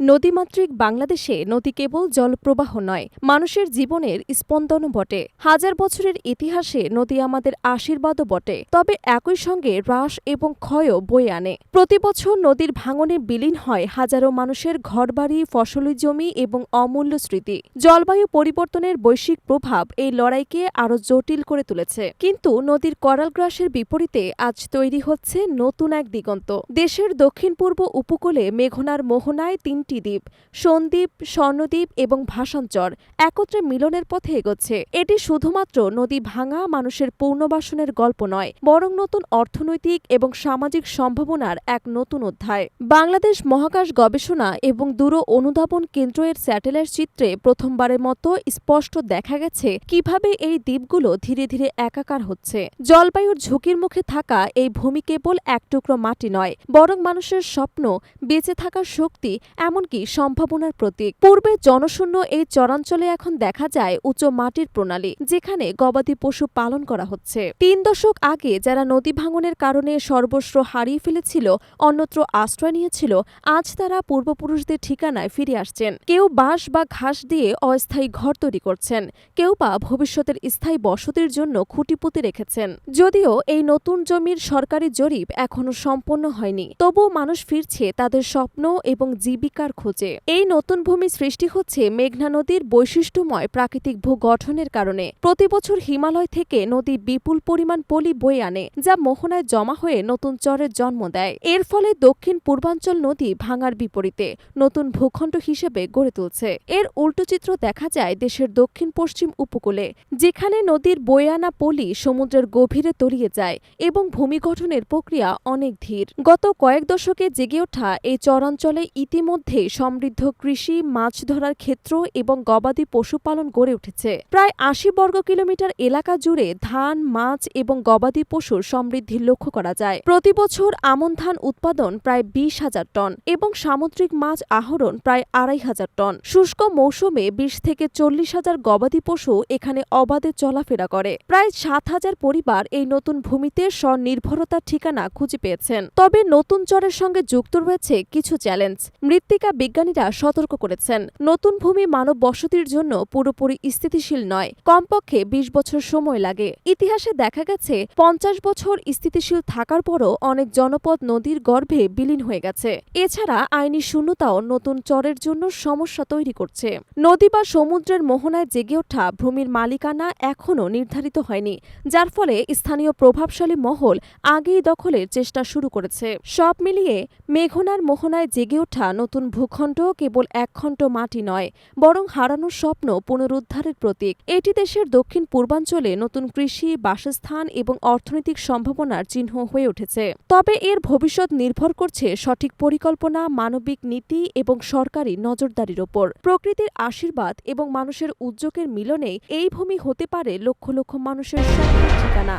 নদীমাতৃক বাংলাদেশে নদী কেবল জলপ্রবাহ নয়, মানুষের জীবনের স্পন্দনও বটে। হাজার বছরের ইতিহাসে নদী আমাদের আশীর্বাদও বটে, তবে একই সঙ্গে হ্রাস এবং ক্ষয়ও বয়ে আনে। প্রতি বছর নদীর ভাঙনে বিলীন হয় হাজারো মানুষের ঘরবাড়ি, ফসলি জমি এবং অমূল্য স্মৃতি। জলবায়ু পরিবর্তনের বৈশ্বিক প্রভাব এই লড়াইকে আরও জটিল করে তুলেছে। কিন্তু নদীর করাল গ্রাসের বিপরীতে আজ তৈরি হচ্ছে নতুন এক দিগন্ত। দেশের দক্ষিণ পূর্ব উপকূলে মেঘনার মোহনায় তিনটি দ্বীপ সন্দ্বীপ স্বর্ণদ্বীপ এবং ভাষাঞ্চর একত্রে মিলনের পথে এগোচ্ছে। এটি শুধুমাত্র নদী ভাঙা মানুষের পুনর্বাসনের গল্প নয়, বরং নতুন অর্থনৈতিক এবং সামাজিক সম্ভাবনার এক নতুন অধ্যায়। বাংলাদেশ মহাকাশ গবেষণা এবং দূর অনুধাবন কেন্দ্র এর স্যাটেলাইট চিত্রে প্রথমবারের মতো স্পষ্ট দেখা গেছে কীভাবে এই দ্বীপগুলো ধীরে ধীরে একাকার হচ্ছে। জলবায়ুর ঝুঁকির মুখে থাকা এই ভূমি কেবল এক টুকরো মাটি নয়, বরং মানুষের স্বপ্ন বেঁচে থাকার শক্তি এমনকি সম্ভাবনার প্রতীক। পূর্বে জনশূন্য এই চরাঞ্চলে এখন দেখা যায় উঁচু মাটির প্রণালী, যেখানে গবাদি পশু পালন করা হচ্ছে। তিন দশক আগে যারা নদী ভাঙনের কারণে সর্বস্ব হারিয়ে ফেলেছিল, অন্যত্র আশ্রয় নিয়েছিল, আজ তারা পূর্বপুরুষদের ঠিকানায় ফিরে আসছেন। কেউ বাঁশ বা ঘাস দিয়ে অস্থায়ী ঘর তৈরি করছেন, কেউ বা ভবিষ্যতের স্থায়ী বসতির জন্য খুঁটি পুঁতে রেখেছেন। যদিও এই নতুন জমির সরকারি জরিপ এখনও সম্পন্ন হয়নি, তবুও মানুষ ফিরছে তাদের স্বপ্ন এবং জীবিকার খোঁজে। এই নতুন ভূমি সৃষ্টি হচ্ছে মেঘনা নদীর বৈশিষ্ট্যময় প্রাকৃতিক ভূগঠনের কারণে। প্রতি বছর হিমালয় থেকে নদী বিপুল পরিমাণ পলি বয়ে আনে, যা মোহনায় জমা হয়ে নতুন চরের জন্ম দেয়। এর ফলে দক্ষিণ পূর্বাঞ্চল নদী ভাঙার বিপরীতে নতুন ভূখণ্ড হিসেবে গড়ে তুলছে। এর উল্টো চিত্র দেখা যায় দেশের দক্ষিণ পশ্চিম উপকূলে, যেখানে নদীর বয়ে আনা পলি সমুদ্রের গভীরে তলিয়ে যায় এবং ভূমি গঠনের প্রক্রিয়া অনেক ধীর। গত কয়েক দশকে জেগে ওঠা এই চরাঞ্চলে ইতিমধ্যে সমৃদ্ধ কৃষি, মাছ ধরার ক্ষেত্র এবং গবাদি পশুপালন গড়ে উঠেছে। প্রায় আশি বর্গ কিলোমিটার এলাকা জুড়ে ধান, মাছ এবং গবাদি পশুর সমৃদ্ধি লক্ষ্য করা যায়। প্রতি বছর আমন ধান উৎপাদন প্রায় বিশ হাজার টন এবং সামুদ্রিক মাছ আহরণ প্রায় আড়াই হাজার টন। শুষ্ক মৌসুমে বিশ থেকে চল্লিশ হাজার গবাদি পশু এখানে অবাধে চলাফেরা করে। প্রায় সাত হাজার পরিবার এই নতুন ভূমিতে স্বনির্ভরতার ঠিকানা খুঁজে পেয়েছেন। তবে নতুন চরের সঙ্গে যুক্ত রয়েছে কিছু চ্যালেঞ্জ। মৃত্তিকা বিজ্ঞানীরা সতর্ক করেছেন। নতুন ভূমি মানব বসতির জন্য পুরোপুরি স্থিতিশীল নয়। কমপক্ষে বিশ বছর সময় লাগে। ইতিহাসে দেখা গেছে, পঞ্চাশ বছর স্থিতিশীল থাকার পরও অনেক জনপদ নদীর গর্ভে বিলীন হয়ে গেছে। এছাড়া আইনি শূন্যতাও নতুন চরের জন্য সমস্যা তৈরি করছে। নদী বা সমুদ্রের মোহনায় জেগে ওঠা ভূমির মালিকানা এখনও নির্ধারিত হয়নি, যার ফলে স্থানীয় প্রভাবশালী মহল আগেই দখলের চেষ্টা শুরু করেছে। সব মিলিয়ে মেঘনার মোহনায় জেগে ওঠা নতুন ভূখণ্ড কেবল একখণ্ড মাটি নয়, বরং হারানোর স্বপ্ন পুনরুদ্ধারের প্রতীক। এটি দেশের দক্ষিণ পূর্বাঞ্চলে নতুন কৃষি, বাসস্থান এবং অর্থনৈতিক সম্ভাবনার চিহ্ন হয়ে উঠেছে। তবে এর ভবিষ্যৎ নির্ভর করছে সঠিক পরিকল্পনা, মানবিক নীতি এবং সরকারি নজরদারির ওপর। প্রকৃতির আশীর্বাদ এবং মানুষের উদ্যোগের মিলনে এই ভূমি হতে পারে লক্ষ লক্ষ মানুষের স্বপ্নের ঠিকানা।